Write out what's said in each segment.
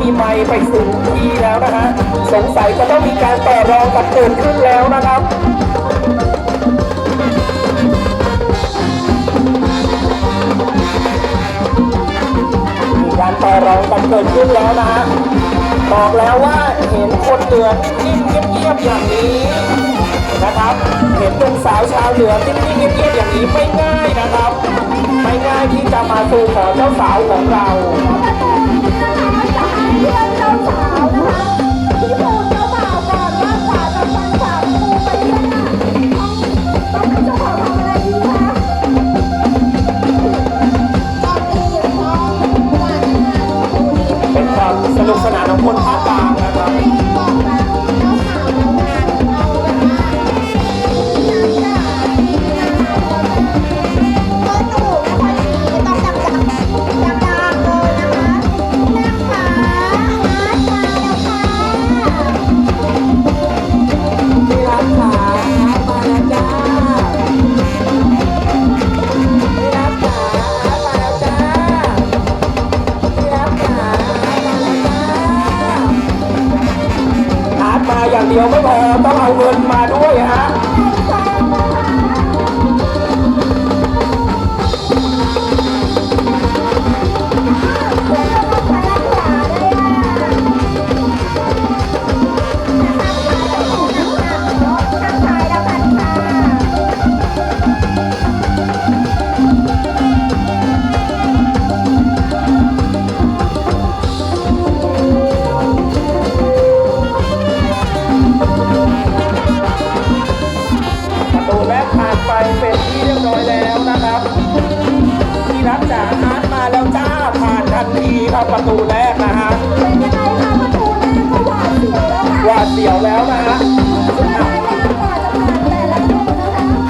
มีไมค์ไปสู่ที่แล้วนะฮะสงสัยจะต้องมีการต่อรองกันเกิดขึ้นแล้วนะครับมีการต่อรองกันเกิดขึ้นแล้วนะฮะบอกแล้วว่าเห็นคนเหนือนิ่งเงียบๆอย่างนี้นะครับ เห็นหนุ่มสาวชาวเหนือนิ่งเงียบๆอย่างนี้ไม่ง่ายนะครับ ไม่ง่ายที่จะมาสู่ขอเจ้าสาวของเรา เอย่างเดียวไม่พอต้องเอาเงินมาด้วยฮะ ครับประตูแรกนะฮะหวาดเสียวแล้วนะฮะ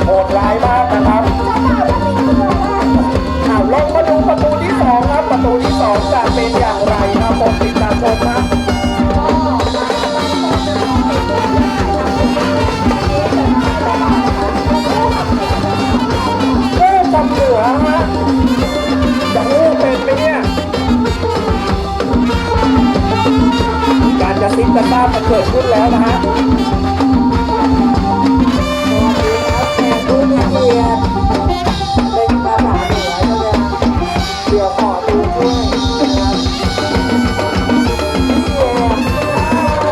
โหดร้ายมากนะครับอ้าวลองมาดูประตูที่สองครับ ประตูที่สองจะเป็นอย่างไรครับผมติดตามชมครับกู้กับเหนือฮะจะ มันเกิดขึ้นแล้วนะฮะสวัสดีครับแขกผู้มีเกียร์เป็นภาษาเดือใช่ไหมเดี๋ยวขอดูช่วยนะครั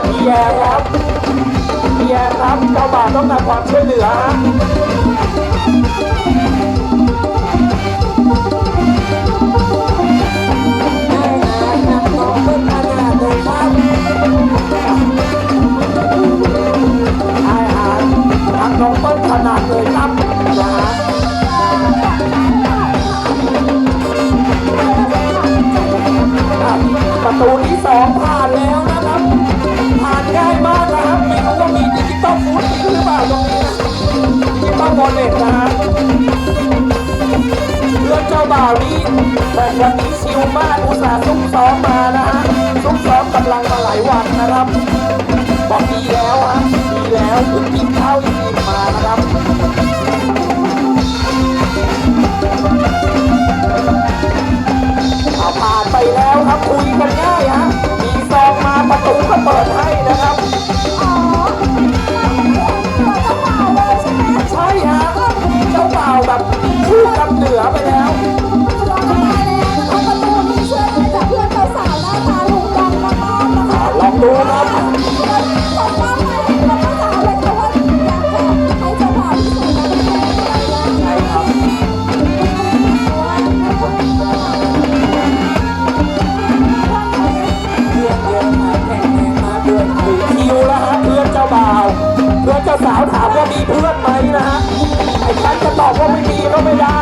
บพี่แยมครับพี่แยมครับเจ้าบ่าวต้องการความช่วยเหลือฮะ ดิจิตอลวอลเล็ตนะฮะเพื่อนเจ้าบ่าวนี้แต่วันนี้ชิวมากอุตส่าห์ซุ่มซ้อมมานะฮะซุ่มซ้อมกำลังมาหลายวันนะครับบอกดีแล้วฮะดีแล้วถึงกินข้าวอิ่มๆมานะครับื่อนเจ้าสาวถามว่ามีเพื่อนไหมนะฮะไอ้ฉันจะตอบว่าไม่มีก็ไม่ได้